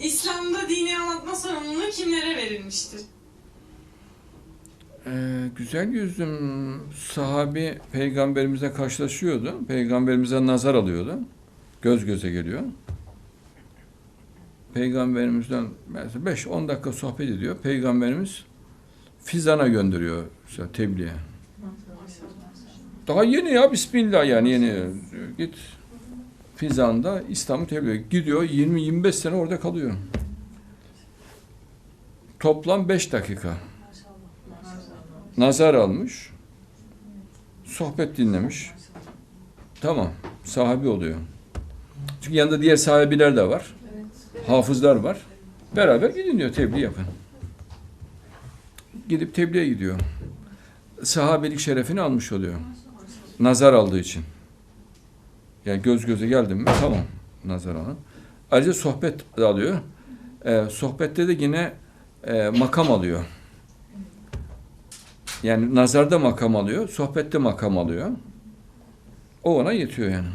İslam'da dini anlatma sorumluluğu kimlere verilmiştir? Ee, güzel yüzlüm sahabi peygamberimize karşılaşıyordu. Peygamberimize nazar alıyordu. Göz göze geliyor. Peygamberimizden mesela 5-10 dakika sohbet ediyor. Peygamberimiz Fizan'a gönderiyor tebliğe. Daha yeni ya Bismillah yani yeni. Git Fizan'da İslam'ı tebliğ gidiyor 20-25 sene orada kalıyor. Toplam 5 dakika. Nazar almış. Sohbet dinlemiş. Tamam. Sahabi oluyor. Çünkü yanında diğer sahabiler de var. Hafızlar var. Beraber gidin diyor tebliğ yapın. Gidip tebliğe gidiyor. Sahabelik şerefini almış oluyor. Nazar aldığı için. Yani göz göze geldim mi tamam nazar alın. Ayrıca sohbet alıyor. Ee, sohbette de yine e, makam alıyor. Yani nazarda makam alıyor, sohbette makam alıyor. O ona yetiyor yani.